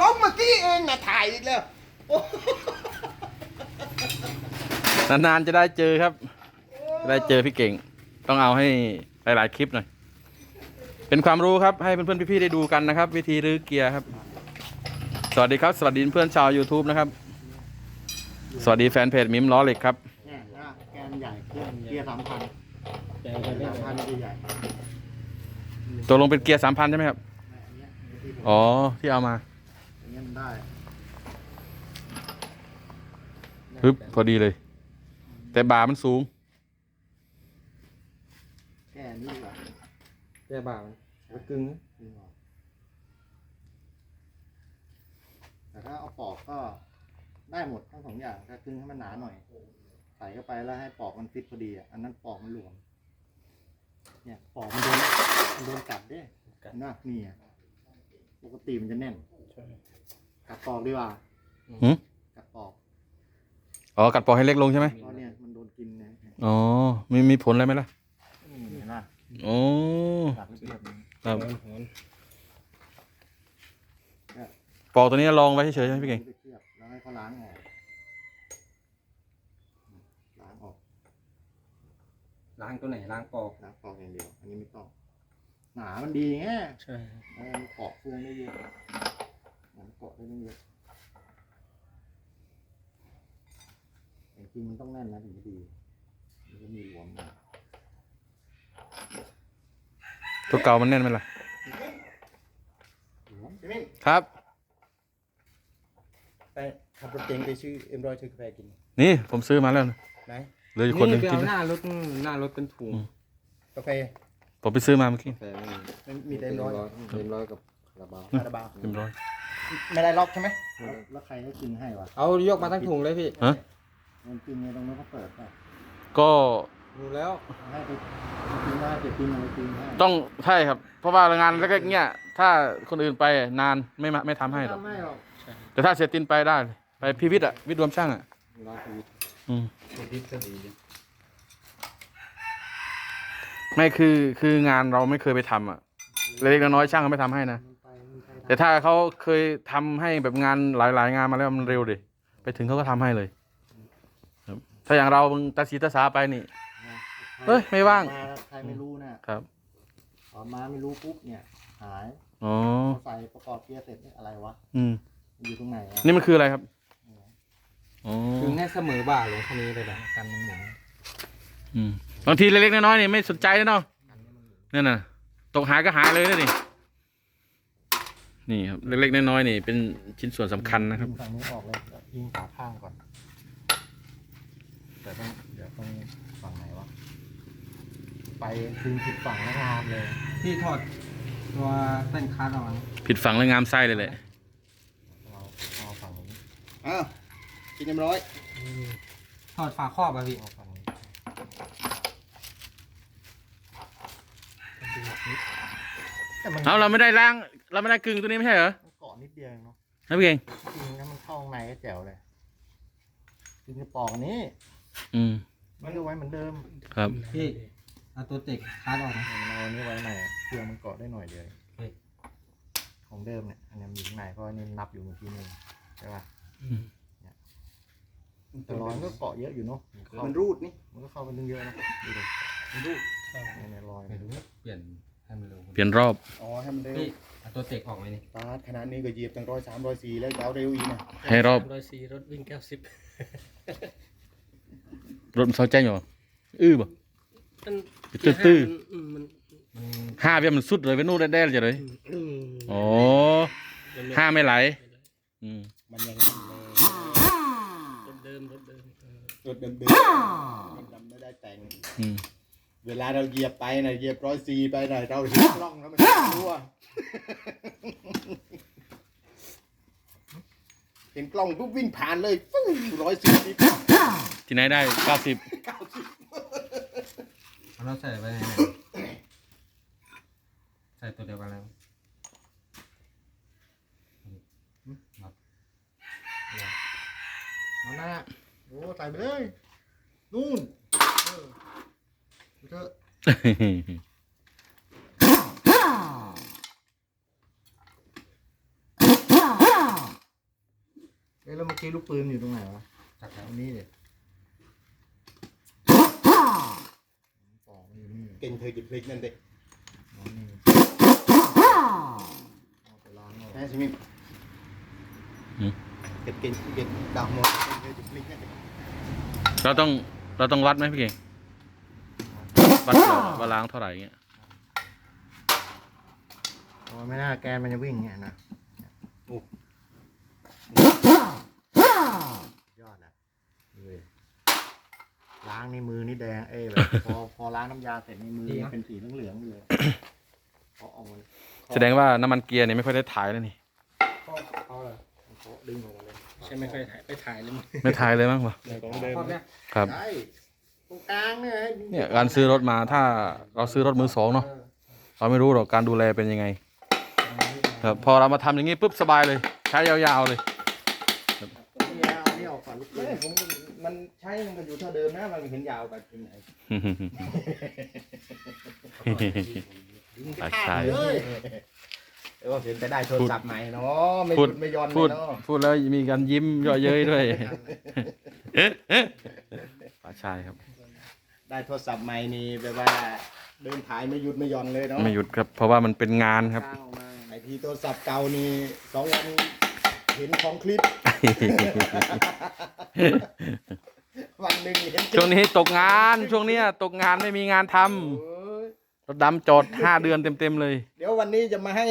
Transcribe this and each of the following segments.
ล้มเมื่อกี้เองนะถ่ายอีกแล้วโอ้นานๆจะได้เจอครับจะได้เจอพี่เก่ง ต้องเอาให้หลายๆคลิปหน่อย เป็นความรู้ครับให้เพื่อนๆพี่ๆได้ดูกันนะครับ วิธีรื้อเกียร์ครับ สวัสดีครับ สวัสดีเพื่อนชาว YouTube นะครับ สวัสดีแฟนเพจมิมล้อเหล็กครับเนี่ยนะแกนใหญ่เครื่องเกียร์สามพันแต่เกียไม่ร์สามพันใหญ่ตัวลงเป็นเกียร์สามพันใช่ไหมครับ ที่ผมอ๋อ ที่เอามาอันเนี้ยมันได้ปึ๊บพอดีเลย แต่บาร์มันสูงแก้นี่ดีกว่าแต่บ่ามันมันกึ่งดีกว่าแต่ถ้าเอาปอกก็ได้หมดทั้งสองอย่างถ้ากึ่งให้มันหนาหน่อย ใส่เข้าไปแล้วให้ปอกมันฟิตพอดีอะอันนั้นปอกมันหลวมเนี่ยปอกมันโดนมันโดนกัดเด้เห็นปะนี่อะ ปกติมันจะแน่นกัดปอกดีกว่าหืม กัดปอกอ๋อ กัดปอกให้เล็กลงใช่ไหมเพราะเนี่ยมันโดนกินนะอ๋อ มีมีผลอะไรไหมล่ะนี่เห็นปะอ๋อกัดเรียบๆนี่ครับหอนหอนปอกตัวนี้ลองไว้เฉยๆใช่ไหมพี่เก่งไปเคลือบแล้วให้เขาล้างออกล้างออกล้างตัวไหนล้างปอกล้างปอกอย่างเดียว อันนี้ไม่ต้อง หนามันดีไงใช่เออมันเกาะเฟืองได้เยอะมันเกาะได้เยอะแต่จริงมันต้องแน่นนะถึงจะดีมันจะมีหลวมนะตัวเก่ามันแน่นไหมล่ะ หลวมใช่ไหมครับ ไปขับรถเก๋งไปซื้อเอ็มรอยซื้อกาแฟกินนี่ผมซื้อมาแล้วนะไหนเหลืออยู่คนหนึงไปกินเอาไหมหน้ารถหน้ารถเป็นถุงอืมกาแฟ ผมไปซื้อมาเมื่อกี้แต่ไม่มีมันมีแต่เอ็มรอยเต็มร้อยกับคาราบาวคาราบาวเรียบร้อยไม่ได้ล็อกใช่ไหมแล้วแล้วใครให้กินให้วะเอายกมาทั้งถุงเลยพี่ฮะมันกินไงตรงนู้นเขาเปิดป่ะก็ดูแล้วให้ไปกินได้เดี๋ยวกินอะไรกินให้ต้องใช่ครับ เพราะว่างานแรกๆเนี้ย ถ้าคนอื่นไปนานไม่มาไม่ทำให้หรอกไม่หรอกแต่ถ้าเสียตินไปได้ ไปพิวิทย์อะวิทย์รวมช่างอะร้อยชีวิตอืมตัวดิสก็ดี ไม่คือคืองานเราไม่เคยไปทำอะเล็กๆน้อยๆช่างเขาไม่ทำให้นะ มันไปมันไปแต่ถ้าเขาเคยทำให้แบบงานหลาย ๆ งานมาแล้วมันเร็วดิไปถึงเขาก็ทำให้เลยครับถ้าอย่างเรามึงตาสีตาสาไปนี่เฮ้ยไม่ว่างมาใครไม่รู้นะครับพอมาไม่รู้ปุ๊บเนี่ยหายอ๋อใส่ประกอบเกียร์เสร็จเนี่ยอะไรวะอืมมันอยู่ตรงไหนอะนี่มันคืออะไรครับอ๋อถึงให้เสมอบ่าลงคันนี้เลยนะกันมันหมุนอืม บางทีเล็กๆน้อยๆนี่ไม่สนใจนะเนาะนั่นน่ะตกหายก็หายเลยนะนี่นี่ครับเล็กๆน้อยๆนี่เป็นชิ้นส่วนสำคัญนะครับยิงฝั่งนู้นออกเลยเดี๋ยวยิงฝาข้างก่อนแต่ต้องเดี๋ยวต้องฝั่งไหนวะไปคืนผิดฝั่งแล้วงามเลยพี่ถอดตัวเส้นคัสออกมาผิดฝังและงามไส้เลยแหละเราเอาฝั่งนี้อ้าวกินเรียบร้อยถอดฝาครอบอะพี่เอาฝั่งนี้ แต่มันเอาเราไม่ได้ล้างเราไม่ได้กึ่งตัวนี้ไม่ใช่เหรอมันเกาะนิดเดียวเองเนาะนะพี่เก่งจริงนะมันเข้าข้างในก็แจ๋วเลยจริงจะปอกอันนี้อืมมันก็ไว้เหมือนเดิมครับ พี่เอาตัวเต็กคัสออกนะมันเอาอันนี้ไว้หน่อยเครื่องมันเกาะได้หน่อยเดียวเฮ้ย ของเดิมเนี่ยอันนี้มันอยู่ข้างในเพราะอันนี้นับอยู่เมื่อกี้นึงใช่ป่ะเนี่ยแต่รอยมันก็เกาะเยอะอยู่เนาะเข้ามันรูดนี่มันก็เข้าไปนึงเยอะนะดูดิมันรูดเนี่ยเนี่ยรอยไม่มันรู้เปลี่ยน ให้มันเร็วเปลี่ยนรอบ อ๋อให้มันเร็วพี่เอาตัวเต็กออกไหมนี่ตาร์ทขนาดนี้ก็เหยียบตั้งร้อยสามร้อยสี่แล้วจะเอาเร็วอีกนะให้รอบร้อยสี่รถวิ่งเก้าสิบรถมันเซาใจอยู่บ่อื้อบ่ มันตื้อตื้อ มันมันมันห้าเบี้ยมันสุดเลยไปนู่นได้ๆจะเลยอืมอ๋อมันไม่ห้าไม่ไหลอืมมันยังนั่นเลยรถเดิมรถเดิมเออรถเดิมๆมันดำไม่ได้แต่งอืม เวลาเราเหยียบไปนะเหยียบร้อยสี่ไปนะเราเห็นกล้องแล้วมันรั่วเห็นกล้องปุ๊บวิ่งผ่านเลยฟู้ร้อยสี่สิบที่ไหนได้เก้าสิบเอาเราใส่ไปไหนเนี่ยใส่ตัวเดียวกันแล้วเอาหน้าโอ้ใส่ไปเลยนู่นเออดู เถแล้วเมื่อกี้ลูกปืนอยู่ตรงไหนวะจากแถวนี้เอันี่นี่เก่งเธอหยิบพลิกนั่นี่เอาไล้เแค่ชิมิเก็บเก่งเก็บดาวมดเก่งเธอหยิพลิกนั่นเด็กเราต้องเราต้องวัดไหมพี่เก่ง วัดก่อนว่าล้างเท่าไหร่เงี้ยอ๋อไม่น่าแกนมันจะวิ่งเนี่ยนะยอดนะดูดิล้างนี่มือนี่แดงเอ้ยแบบพอพอล้างน้ำยาเสร็จนี่มือเป็นสีเหลืองๆเลยเพราะเอามันแสดงว่าน้ำมันเกียร์เนี่ยไม่ค่อยได้ถ่ายแล้วนี่เขาเลยเขาดึงออกมาเลยใช่ไม่ค่อยถ่ายไปถ่ายเลยมั้งไม่ถ่ายเลยมั้งวะของเดิมรอบเนี้ยครับใช่ ตรงกลางเนี่ยให้เนี่ยการซื้อรถมาถ้าเราซื้อรถมือสองเนาะเราไม่รู้หรอกการดูแลเป็นยังไงครับพอเรามาทำอย่างนี้ปุ๊บสบายเลย ใช้ยาวๆเลยนี่เอานี่ออกก่อนลูกปืนผมมันใช้มันก็อยู่เท่าเดิมนะมันไม่เห็นยาวไปที่ไหนตัดสายเอ้ยเออเห็นจะได้โทรศัพท์ใหม่เนาะไม่หพูยุดดไม่หย่อนพูดเลยเนาะพูดแล้วมีการยิ้มเยาะเย้ยด้วยป่าชายครับ ได้โทรศัพท์ใหม่นี่แบบว่าเดินถ่ายไม่หยุดไม่หย่อนเลยเนาะไม่หยุดครับ เพราะว่ามันเป็นงานครับกลางออกมาไอทีโทรศัพท์เก่านี่สองวันเห็นของคลิป วันหนึ่งเห็นคลิปช่วงนี้ตกงานช่วงเนี้ยตกงานไม่มีงานทำโอ้ยรถดำจอดห้าเดือนเต็มๆเลย เดี๋ยววันนี้จะมาให้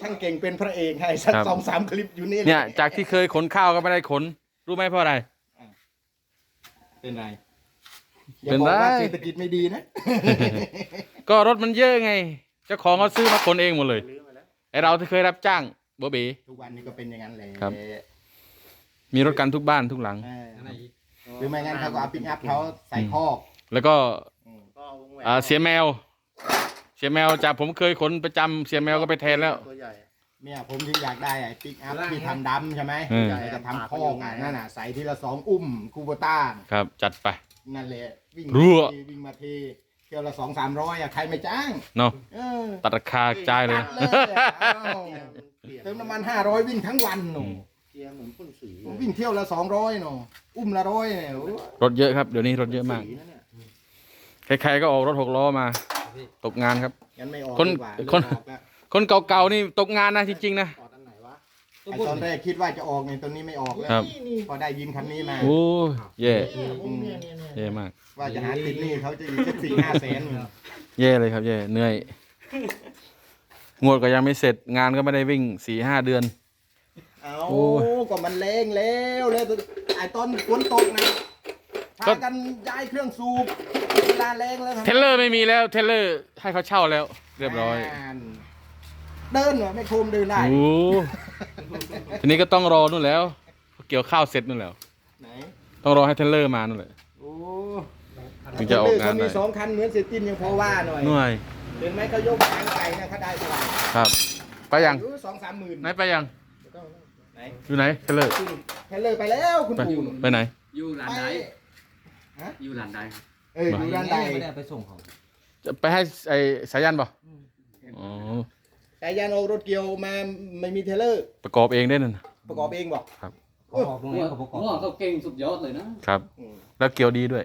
ช่างเก่งเป็นพระเอกให้สักครับ สองสามคลิปอยู่นี่เนี่ย จากที่เคยขนข้าวก็ไม่ได้ขน รู้ไหมเพราะอะไร เป็นไรเป็นไร อย่าบอกว่าเศรษฐกิจไม่ดีนะ ก็รถมันเยอะไง เจ้าของเขาซื้อมาขนเองหมดเลยลื้อมาแล้วไอเราที่เคยรับจ้างโบเบ ทุกวันนี้ก็เป็นอย่างนั้นเลยครับ มีรถกันทุกบ้านทุกหลัง เอออะไรอีกหรือไม่งั้นเขาก็เอาปิกอัพเขาใส่คอกแล้วก็ก็เอาวงแหวนอ่าเสียแมว เสียแมวจากผมเคยขนประจำเสียแมวก็ไปแทนแล้ว ตัวใหญ่ เนี่ยผมที่อยากได้ไอ้ปิกอัพที่ทำดำใช่ไหมอืม อยากจะทำคอกอะนั่นน่ะใส่ทีละสองอุ้มคูโบต้า ครับ จัดไป นั่นแหละวิ่งรั่วมาทีวิ่งมาทีเที่ยวละสองสามร้อยอะใครไม่จ้างเนาะเออตัดราคาจ่ายเลย ตัดเลยอะเอ้าเปลี่ยนเติมน้ำมันห้าร้อยวิ่งทั้งวันหนูเกียร์เหมือนพ่นสีผมวิ่งเที่ยวละสองร้อยหนูอุ้มละร้อยเนี่ยโอ้ยรถเยอะครับ เดี๋ยวนี้รถเยอะมาก สีนะเนี่ยใครๆก็ออกรถหกล้อมา ตกงานครับ งั้นไม่ออกคนดีกว่าคน เลิกออกละคนเก่าๆนี่ตกงานนะจริงๆนะต่อด้าน ไหนวะไอ้ตอนแรกคิดว่าจะออกไงตอนนี้ไม่ออกแล้วครับนี่นี่พอได้ยินคำนี้มา โอ้แย่เนี่ยผมเนี่ยเนี่ยเนี่ยแย่มาก ว่าจะหาติดหนี่เขาจะอีกสักสี่ห้าแสนแย่เลยครับแย่เหนื่อย งวดก็ยังไม่เสร็จงานก็ไม่ได้วิ่งสี่ห้าเดือน เอาโอ้ก็มันแรงแล้วแล้วไอ้ตอนฝนตกนะพากันย้ายเครื่องสูบเวลาแรงแล้วเทเลอร์ไม่มีแล้วเทเลอร์ให้เขาเช่าแล้ว เรียบร้อยานเดินเหรอไม่โคมเดินได้ โอ้ ทีนี้ก็ต้องรอนู่นแล้ว เกี่ยวข้าวเสร็จนู่นแล้ว ไหน ต้องรอให้เทเลอร์มานู่นแหละ โอ้ถึงจะออกงานเขามีได้สองคันเหมือนเซตินยังพอว่าหน่อยหน่วยเห็นไหมเขายกทางไก่นะเขาได้เท่าไหร่ครับ ไปยังอยู่สองสามหมื่นไหนไปยังไหนอยู่ไหนเทเลอร์เฮลเลยไปแล้วคุณไปปู่ไปไหน อยู่หลานไปใดฮะอยู่หลานใดเอออยู่ด้านใดไม่ได้ไปส่งเขาจะไปให้ไอ้สายันป่ะอ๋อ แต่ยานโอรถเกียวมาไม่มีเทเลอร์ ประกอบเองได้นั่นน่ะประกอบเองบอกเขาบอกตรงนี้เขาประกอบว่าเขาเก่งสุดยอดเลยนะ ครับ อืมแล้วเกี่ยวดีด้วย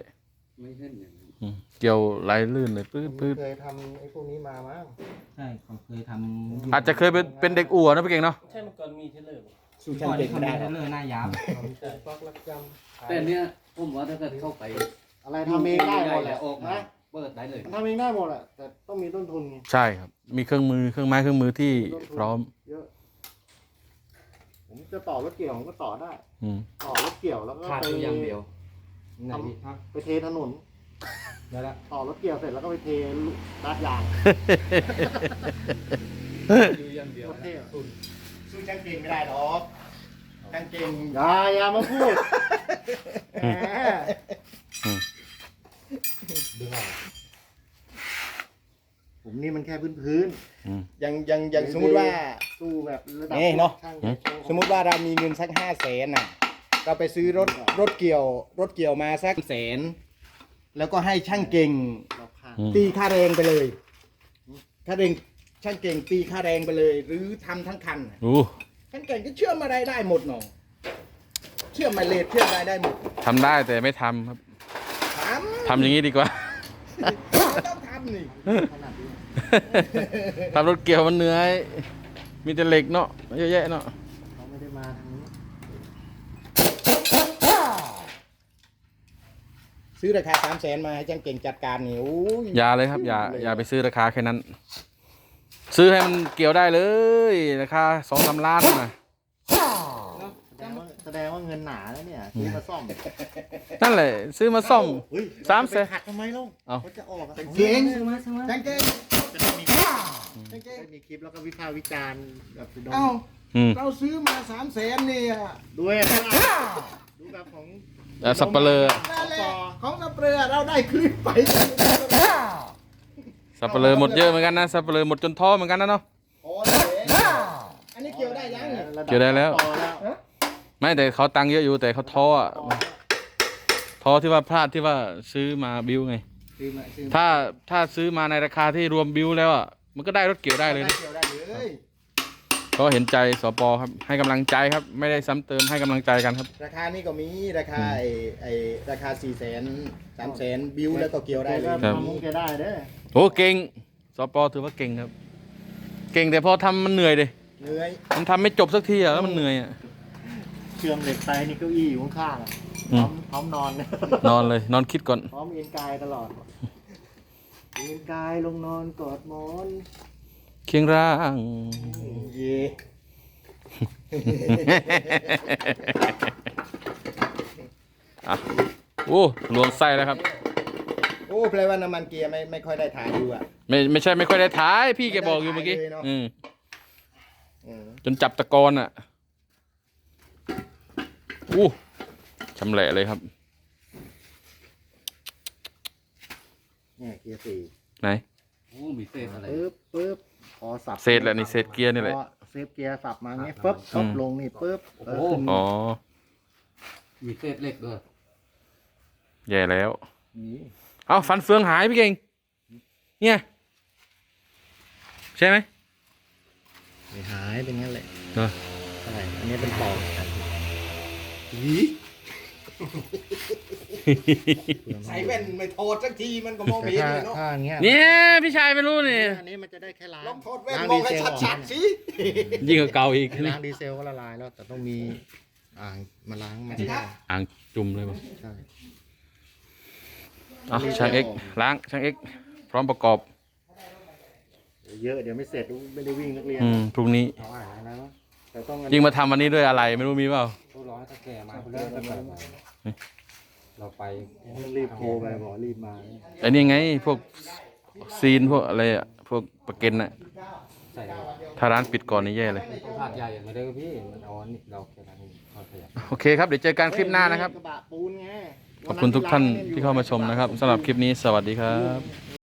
ไม่เช่นอย่างนั้นอืมเกี่ยวไหลลื่นเลยปื๊ดปื๊ดเคยทำไอ้พวกนี้มามั้งใช่เขาเคยทำอาจจะเคยเป็นเป็นเด็กอั่วนะพี่เก่งเนาะใช่เมื่อก่อนมีเทเลอร์สู้ก่ช่างอนเด็นี้กเขาไม่มีได้หรอกเทเลอร์หน้ายาวปักรักจำแต่เนี้ยผมว่าถ้าเกิดเข้าไปอะไรทำเองได้หมดแหละออกมานะ เปิดได้เลยมันทำเองได้หมดแหละแต่ต้องมีต้นทุนไงใช่ครับ มีเครื่องมือเครื่องไม้เครื่องมือที่พร้อม เยอะ ผมจะต่อรถเกี่ยวผมก็ต่อได้ อืม ต่อรถเกี่ยวแล้วก็ขาดไปอยู่อย่างเดียวไหนพี่ฮะไปเทถนนเดี๋ยวละต่อรถเกี่ยวเสร็จแล้วก็ไปเทลาดยางอยู่อย่างเดียวโอเคเหรอสู้ช่างเก่งไม่ได้หรอกช่างเก่งอย่าอย่ามาพูดแหม ดึงออกผมนี่มันแค่พื้นพื้นอืมยังยังยังสมมุติว่าๆสู้แบบระดับนี่เนอะ ช่างอืมโชว์สมมุติว่าเรามีเงินสักห้าแสนน่ะ เราไปซื้อรถรถเกี่ยว รถเกี่ยวมาสักแสน แล้วก็ให้ช่างเก่ง เราผ่านอืม ตีค่าแรงไปเลยค่าแรงช่างเก่งตีค่าแรงไปเลย หรือทำทั้งคันน่ะโอ้ช่างเก่งก็เชื่อมอะไรได้หมดหนอเชื่อมไมเลสเชื่อมอะไรได้หมด ทำได้แต่ไม่ทำครับ ทำทำอย่างนี้ดีกว่า ต้องทำนี่ขนาดนี้ทำรถเกี่ยวมันเหนื่อย มีแต่เหล็กเนาะเยอะแยะเนาะเขาไม่ได้มาทางนี้ซื้อราคาสามแสนมาให้จังเก่งจัดการนี่โอ้ยอย่าเลยครับ อย่าอย่าไปซื้อราคาแค่นั้น ซื้อให้มันเกี่ยวได้เลยราคาสองสามล้านนะ แสดงว่าแสดงว่าเงินหนาแล้วเนี่ยซื้อมาซ่อมนั่นแหละ ซื้อมาซ่อม เฮ้ยสามแสนไปหักทำไมล่ะเอ้า เขาจะออกอะจังเก่งจังเก่งจะได้มีจังเก่งได้มีคลิปแล้วก็วิพากษ์วิจารณ์แบบสุดยอเอ้าดอืมเราซื้อมาสามแสนเนี่ยด้วยนะดูแบบของเอ่อสับเปลือนั่นแหละของสเปรย์เราได้คลิปไปสับเปลือหมดเยอะเหมือนกันนะสับเปลือหมดจนท้อเหมือนกันนะเนาะโอ้ยอันนี้เกี่ยวได้ยังเนี่ยระบเกี่ยวได้แล้ว ต่อแล้ว ไม่แต่เขาตังค์เยอะอยู่แต่เขาท้ออะต่อท้อที่ว่าพลาดที่ว่าซื้อมาบิวไง ซื้อมาซื้อมาถ้าถ้าซื้อมาในราคาที่รวมบิวแล้วอะมันก็ได้รถเกี่ยวได้เลยนะ เกี่ยวได้เลยก็เห็นใจสปครับให้กำลังใจครับ ไม่ได้ซ้ำเติมให้กำลังใจกันครับ ราคานี้ก็มีราคาไอ้ไอ้ราคาสี่แสนสามแสนบิวแล้วก็เกี่ยวได้เลย ครับทำมุ้งแกได้เด้อโอ้เก่งสปถือว่าเก่งครับ เก่งแต่พอทำมันเหนื่อยเลยเหนื่อย มันทำไม่จบสักทีอะแล้วมันเหนื่อยอะ เชื่อมเหล็กไปนี่เก้าอี้อยู่ข้างๆอะอืพร้อมมพร้อมนอนนอนเลยนอนคิดก่อน พร้อมเอ็นกายตลอด เอ็นกายลงนอนกอดหมอนเคียงร่าง เย่อะโอ้ลวงไส้แล้วครับ โอ้แปลว่าน้ำมันเกียร์ไม่ไม่ค่อยได้ถ่ายดูอะ ไม่ไม่ใช่ไม่ค่อยได้ถ่าย พี่แกบอกอยู่เมื่อกี้ไม่ได้ถ่ายเลยเนอะอืมอืมจนจับตะกอนอะ อู้ชำแหละเลยครับเนี่ยเกียร์สี่ไหน โอ้มีเศษอะไรปึ๊บปึ๊บพอสับเศษแหละนี่เศษเกียร์นี่แหละ พอเซฟเกียร์สับมาเงี้ยปึ๊บอืปึ๊บมลงนี่ปึ๊บโอ้เอโหอขึ้นอ๋อ มีเศษเหล็กด้วยแย่แล้ว นี่เอาฟันเฟืองหายพี่เก่ง เนี่ย ใช่ไหมไม่หายเป็นงั้นแหละเออใช่อันนี้เป็นปอก ใส่แว่นไม่โทษสักทีมันก็มองแต่ไม่เห็นถ้าเลยเนาะถ้าอย่างเงี้ยเนี่ยพี่ชายไม่รู้นี่อันนี้มันจะได้แค่ล้างลองโทษแว่นล้างมองดีให้เซลออกชัดๆสิยิ่งกว่าเก่าอีกล้างดีเซลก็ละลายแล้ว แต่ต้องมีอ่างมาล้างมันได้อ่างจุ่มเลยป่ะใช่เอาช่างเอ็กล้างช่างเอ็กพร้อมประกอบเยอะเดี๋ยวไม่เสร็จไม่ได้วิ่งนักเรียนอืมพรุ่งนี้เอาอ่างอะไรวะแต่ต้องยิ่งมาทำวันนี้ด้วยอะไรไม่รู้มีเปล่า ต้องรอให้ตาแก่มาเพื่อนแล้วก็เราไปต้องรีบโทรไปบอกรีบมาไอ้นี่ไงพวกซีนพวกอะไรอะพวกประเก็นน่ะใส่ถ้าร้านปิดก่อนนี่แย่เลยถาดใหญ่ไม่ได้ก็พี่มันเอาอันนี้เราแค่นั้นทอดขยะโอเคครับเดี๋ยวเจอกันคลิปหน้านะครับ กระบะปูนไง ขอบคุณทุกท่านที่เข้ามาชมนะครับสำหรับคลิปนี้สวัสดีครับ